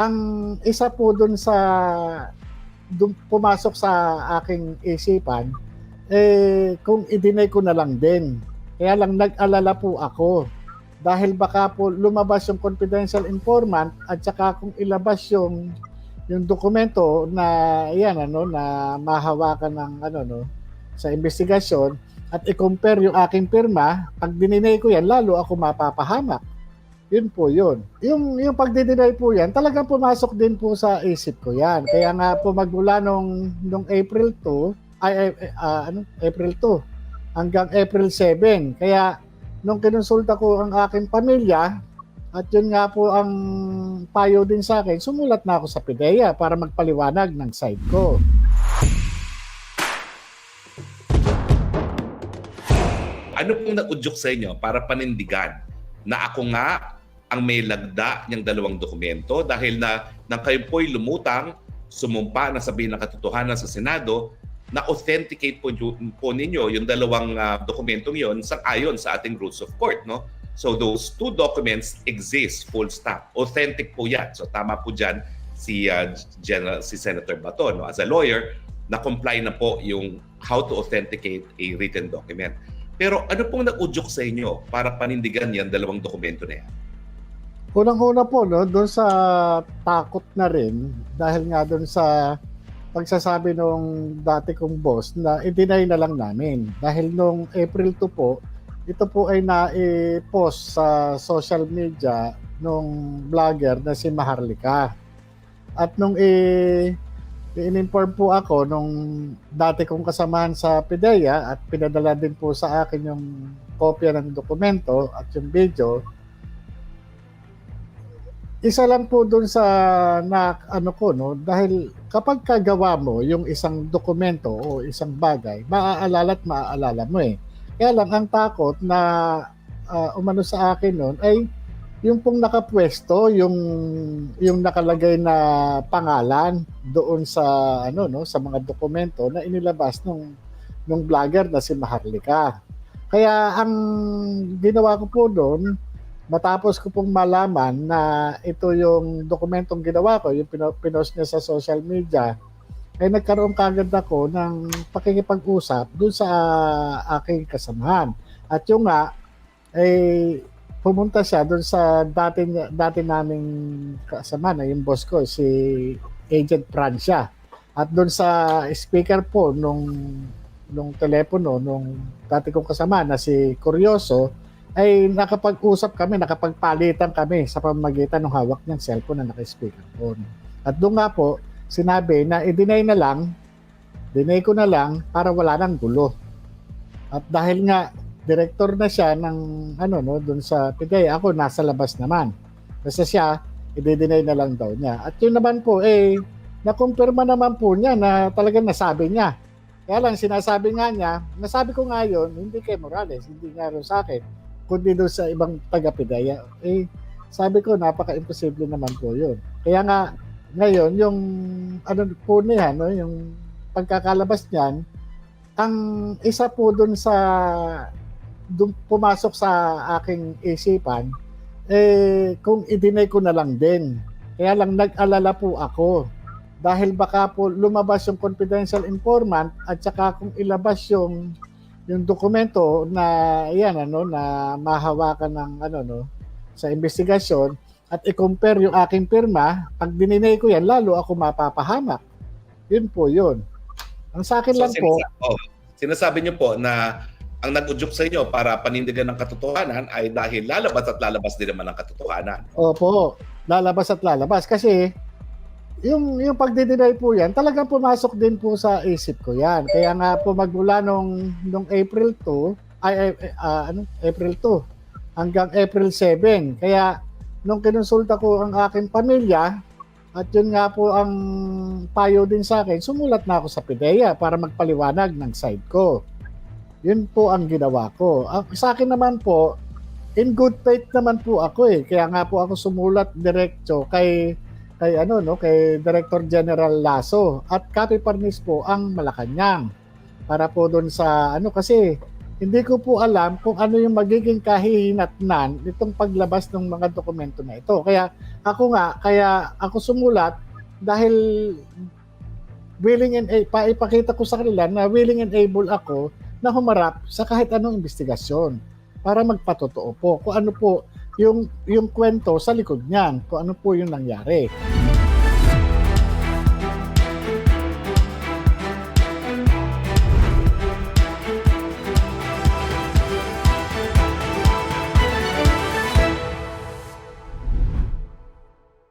Ang isa po dun sa dun pumasok sa aking isipan, eh, kung i-deny ko na lang din. Kaya lang nag-alala po ako. Dahil baka po lumabas yung confidential informant at saka kung ilabas yung yung dokumento na yan ano na mahawakan ng ano no sa investigasyon at i-compare yung aking pirma, pag dininay ko yan, lalo ako mapapahamak. Yun po yun. Yung, yung pagdideny po yan, talagang pumasok din po sa isip ko yan. Kaya nga po magmula nung, nung April 2, ay, ah, ano, April 2, hanggang April 7. Kaya nung kinonsulta ko ang aking pamilya, at yun nga po ang payo din sa akin, sumulat na ako sa PIDEA para magpaliwanag ng side ko. Ano pong naudyok sa inyo para panindigan na ako nga ang may lagda niyang dalawang dokumento dahil na nang kayo po'y lumutang, sumumpa na sabihin ng katotohanan sa Senado, na authenticate po, po ninyo yung dalawang uh, dokumentong yon sa ayon sa ating rules of court, no? So those two documents exist, full stop. Authentic po yan. So tama po dyan si, uh, General, si Senator Bato. No? As a lawyer, na-comply na po yung how to authenticate a written document. Pero ano pong naudyok sa inyo para panindigan yan dalawang dokumento na yan? Unang-una po, no, doon sa takot na rin, dahil nga doon sa pagsasabi nung dati kong boss na i-deny na lang namin. Dahil nung April 2 po, ito po ay na-post sa social media nung vlogger na si Maharlika. At nung i- i-inform po ako nung dati kong kasamahan sa PIDEA at pinadala din po sa akin yung kopya ng dokumento at yung video, isa lang po doon sa na ano ko no? Dahil kapag kagawa mo yung isang dokumento o isang bagay maaalala at maaalala mo eh. Kaya lang ang takot na uh, umano sa akin noon ay yung pong nakapwesto yung yung nakalagay na pangalan doon sa ano no? Sa mga dokumento na inilabas nung nung vlogger na si Maharlika. Kaya ang ginawa ko po doon matapos ko pong malaman na ito yung dokumentong ginawa ko, yung pinost niya sa social media, ay nagkaroon kagad ako ng pakikipag-usap dun sa aking kasamahan. At yung nga, ay pumunta siya dun sa dati, dati naming kasama na yung boss ko, si Agent Francia. At dun sa speaker po nung nung telepono nung dati kong kasama na si Curioso, ay nakapag-usap kami, nakapagpalitan kami sa pamamagitan ng hawak niyang cellphone na naka-speakerphone. At doon nga po, sinabi na i-deny na lang, deny ko na lang para wala nang gulo. At dahil nga director na siya ng ano no doon sa PIDEA, ako nasa labas naman. Kasi siya i-deny na lang daw niya. At yun naman po eh nakumpirma naman po niya na talagang nasabi niya. Kaya lang sinasabi nga niya, nasabi ko nga yun, hindi kay Morales, hindi nga rin sa akin kundi doon sa ibang taga-pidaya. Eh, sabi ko, napaka-imposible naman po yun. Kaya nga, ngayon, yung ano po niya, no, yung pagkakalabas niyan, ang isa po doon sa dun pumasok sa aking isipan, eh, kung i-deny ko na lang din. Kaya lang nag-alala po ako. Dahil baka po lumabas yung confidential informant at saka kung ilabas yung yung dokumento na yan ano na mahawakan ng ano no sa investigasyon at i-compare yung aking pirma, pag dininay ko yan, lalo ako mapapahamak. Yun po yun. Ang sa akin So, lang po, oh, sinasabi niyo po na ang nag-udyok sa inyo para panindigan ng katotohanan ay dahil lalabas at lalabas din naman ang katotohanan. opo, lalabas at lalabas. Kasi yung, yung pagdideny po yan, talagang pumasok din po sa isip ko yan. Kaya nga po magmula nung, nung April 2, ay, ah, ano, April 2, hanggang April 7. Kaya nung kinonsulta ko ang aking pamilya, at yun nga po ang payo din sa akin, sumulat na ako sa PIDEA para magpaliwanag ng side ko. Yun po ang ginawa ko. Ang, sa akin naman po, in good faith naman po ako eh. Kaya nga po ako sumulat diretso kay kay ano no kay Director General Lasso at copy parnis po ang Malacanang para po doon sa ano kasi hindi ko po alam kung ano yung magiging kahihinatnan nitong paglabas ng mga dokumento na ito. Kaya ako nga, kaya ako sumulat dahil willing and a- paipakita ko sa kanila na willing and able ako na humarap sa kahit anong investigasyon para magpatotoo po kung ano po yung yung kwento sa likod niyan, kung ano po yung nangyari.